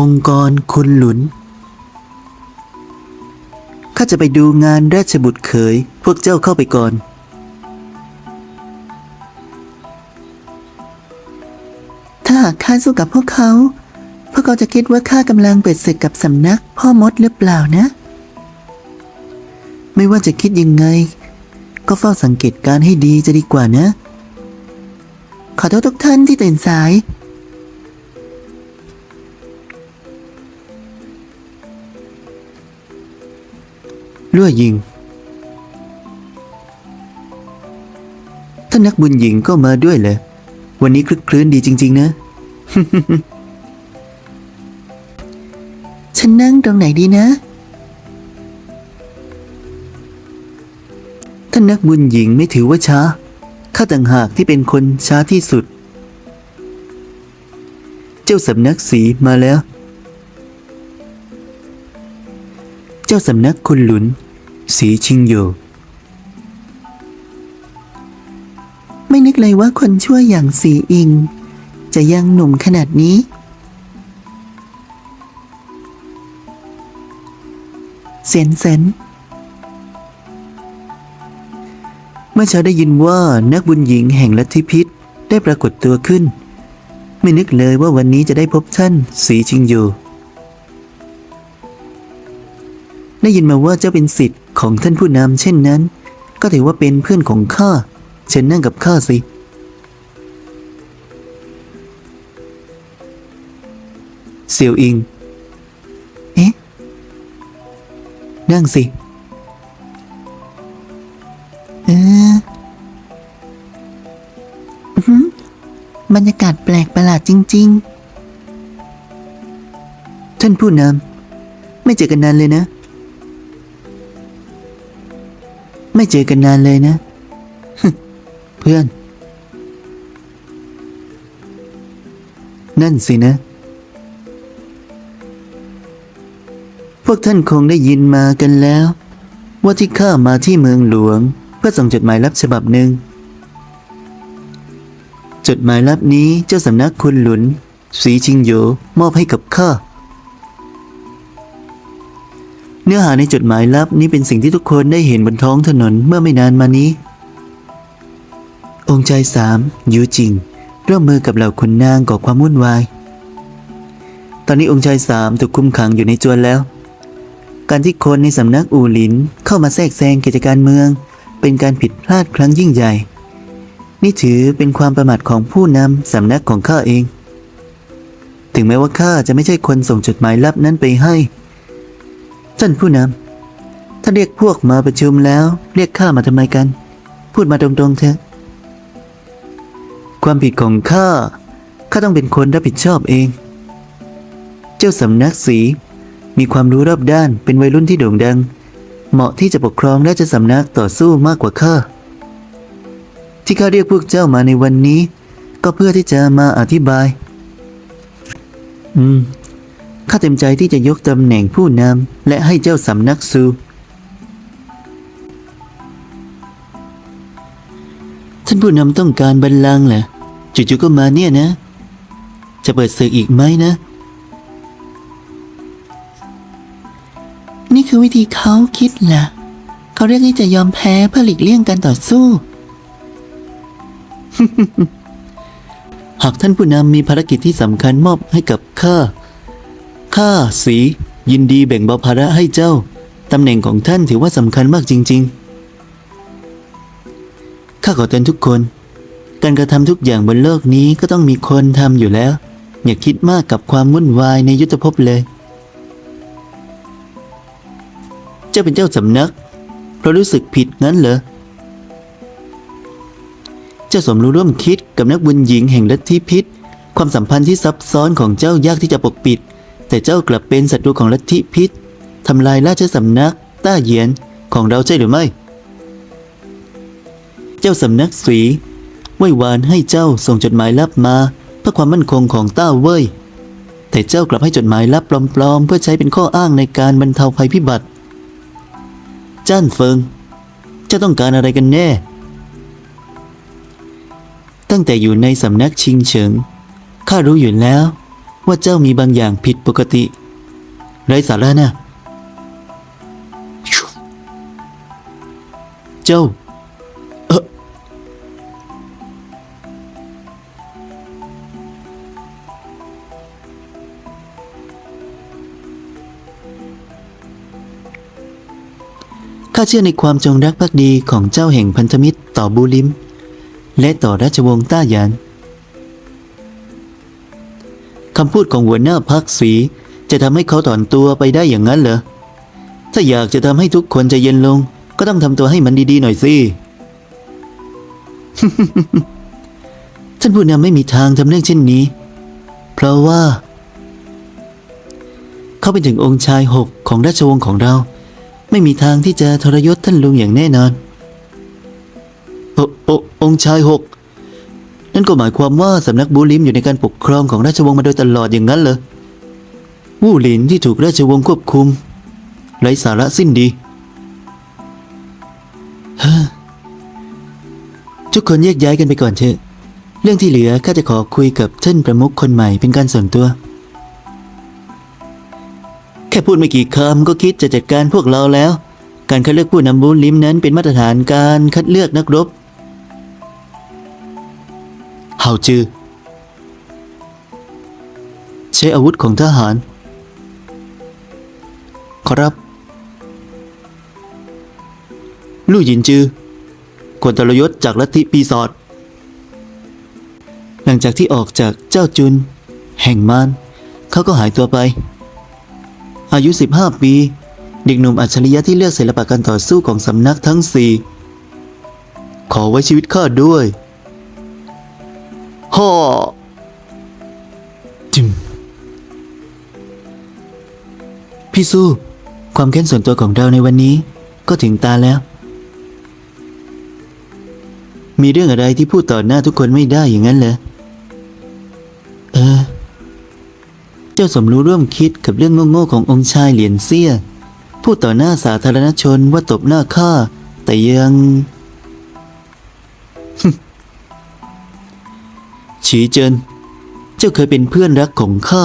องค์กรคุณหลุน ข้าจะไปดูงานราชบุตรเขย พวกเจ้าเข้าไปก่อน ถ้าหากข้าสู้กับพวกเขา พวกเขาจะคิดว่าข้ากำลังเปิดศึกกับสำนักพ่อมดหรือเปล่านะ ไม่ว่าจะคิดยังไง ก็เฝ้าสังเกตการให้ดีจะดีกว่านะ ขอโทษทุกท่านที่ตื่นสาย ลั่วยิง ท่านนักบุญหญิงก็มาด้วยเหรอวันนี้คลึกคลื้นดีจริง ๆ นะ ฉันนั่งตรงไหนดีนะ ท่านนักบุญหญิงไม่ถือว่าช้า ข้าต่างหากที่เป็นคนช้าที่สุด เจ้าสำนักสีมาแล้วเจ้าสำนักคุณหลุน สีชิงโยไม่นึกเลยว่าคนชั่วอย่างสีอิง จะยังหนุ่มขนาดนี้เสียนเซนเมื่อเช้าได้ยินว่านักบุญหญิงแห่งลัทธิพิษได้ปรากฏตัวขึ้น ไม่นึกเลยว่าวันนี้จะได้พบท่านสีชิงโยได้ยินมาว่าเจ้าเป็นสิทธิ์ ของท่านผู้นำเช่นนั้น ก็ถือว่าเป็นเพื่อนของข้าเชิญนั่งกับข้าสิเซียวอิง เอ๊ะ นั่งสิเออหือบรรยากาศแปลกประหลาดจริง ๆ ท่านผู้นำไม่เจอกันนานเลยนะ ไม่เจอกันนานเลยนะ เพื่อน นั่นสินะ พวกท่านคงได้ยินมากันแล้ว ว่าที่ข้ามาที่เมืองหลวง เพื่อส่งจดหมายลับฉบับหนึ่ง จดหมายลับนี้เจ้าสำนักคุณหลุน สีชิงโยมอบให้กับข้า เนื้อหาในจดหมายลับนี้เป็นสิ่งที่ทุกคนได้เห็นบนท้องถนนเมื่อไม่นานมานี้ องค์ชายสามยูจิงร่วมมือกับเหล่าขุนนางก่อความวุ่นวาย ตอนนี้องค์ชายสามถูกคุมขังอยู่ในจวนแล้ว การที่คนในสำนักอูหลินเข้ามาแทรกแซงกิจการเมือง เป็นการผิดพลาดครั้งยิ่งใหญ่ นี่ถือเป็นความประมาทของผู้นำสำนักของข้าเอง ถึงแม้ว่าข้าจะไม่ใช่คนส่งจดหมายลับนั้นไปให้ ท่านผู้นำถ้าเรียกพวกมาประชุมแล้ว เรียกข้ามาทำไมกัน พูดมาตรงๆเถอะ ความผิดของข้า ข้าต้องเป็นคนรับผิดชอบเอง เจ้าสำนักสีมีความรู้รอบด้านเป็นวัยรุ่นที่โด่งดัง เหมาะที่จะปกครองราชสำนักต่อสู้มากกว่าข้า ที่ข้าเรียกพวกเจ้ามาในวันนี้ ก็เพื่อที่จะมาอธิบาย อืม ข้าเต็มใจที่จะยกตำแหน่งผู้นำและให้เจ้าสำนักซูท่านผู้นำต้องการบัลลังก์เหรอจู่ๆก็มาเนี่ยนะ จะเปิดศึกอีกไหมนะ นี่คือวิธีเขาคิดล่ะ เขาเรียกที่จะยอมแพ้เพื่อหลีกเลี่ยงการต่อสู้ หากท่านผู้นำมีภารกิจที่สำคัญมอบให้กับข้า ข้าสียินดีแบ่งเบาภาระให้เจ้า ตำแหน่งของท่านถือว่าสำคัญมากจริง ๆ ข้าขอเตือนทุกคน การกระทำทุกอย่างบนโลกนี้ก็ต้องมีคนทำอยู่แล้ว อย่าคิดมากกับความวุ่นวายในยุทธภพเลย เจ้าเป็นเจ้าสำนัก เพราะรู้สึกผิดงั้นเหรอ เจ้าสมรู้ร่วมคิดกับนักบุญหญิงแห่งลัทธิพิษ ความสัมพันธ์ที่ซับซ้อนของเจ้ายากที่จะปกปิด แต่เจ้ากลับเป็นศัตรูของลัทธิพิษทำลายราชสำนักต้าเหยียนของเราใช่หรือไม่ เจ้าสำนักสีไหววานให้เจ้าส่งจดหมายลับมา เพื่อความมั่นคงของต้าเว่ยแต่เจ้ากลับให้จดหมายลับปลอมๆ เพื่อใช้เป็นข้ออ้างในการบรรเทาภัยพิบัติ จ้านเฟิง เจ้าต้องการอะไรกันแน่ ตั้งแต่อยู่ในสำนักชิงเฉิงข้ารู้อยู่แล้ว ว่าเจ้ามีบางอย่างผิดปกติ ไรสาระนะเจ้าเออข้าเชื่อในความจงรักภักดีของเจ้าแห่งพันธมิตรต่อบูลิม และต่อราชวงศ์ต้าหยาน คำพูดของหัวหน้าพักสีจะทำให้เขาถอนตัวไปได้อย่างนั้นเหรอ ถ้าอยากจะทำให้ทุกคนใจเย็นลง ก็ต้องทำตัวให้มันดีๆหน่อยสิท่านผู้นำไม่มีทางทำเรื่องเช่นนี้ เพราะว่า เขาเป็นถึงองค์ชายหกของราชวงศ์ของเรา ไม่มีทางที่จะทรยศท่านลุงอย่างแน่นอน โอโอองค์ชายหก นั่นก็หมายความว่าสำนักบูลิมอยู่ในการปกครองของราชวงศ์มาโดยตลอดอย่างนั้นเหรอวู่หลินที่ถูกราชวงศ์ควบคุมไร้สาระสิ้นดีฮ้อทุกคนแยกย้ายกันไปก่อนเถอะ เรื่องที่เหลือข้าจะขอคุยกับท่านประมุขคนใหม่เป็นการส่วนตัว แค่พูดไม่กี่คำก็คิดจะจัดการพวกเราแล้ว การคัดเลือกผู้นำบูลิมนั้นเป็นมาตรฐานการคัดเลือกนักรบาจือ ใช้อาวุธของทหารครับ ลู่หยินจือควรทรยศจากลัทธิปีศาจหลังจากที่ออกจากเจ้าจุน แห่งมารเขาก็หายตัวไป อายุ 15 ปี เด็กหนุ่มอัจฉริยะที่เลือกศิลปะการต่อสู้ของสำนักทั้งสี่ขอไว้ชีวิตข้าด้วย ฮ่อจิมพี่สู้ ความแค้นส่วนตัวของเราในวันนี้ ก็ถึงตาแล้ว มีเรื่องอะไรที่พูดต่อหน้าทุกคนไม่ได้อย่างนั้นเหรอ เออ เจ้าสมรู้ร่วมคิดกับเรื่องโง่ๆขององค์ชายเหรียญเซียพูดต่อหน้าสาธารณชนว่าตบหน้าข้าแต่ยัง ฉีเจิน เจ้าเคยเป็นเพื่อนรักของข้า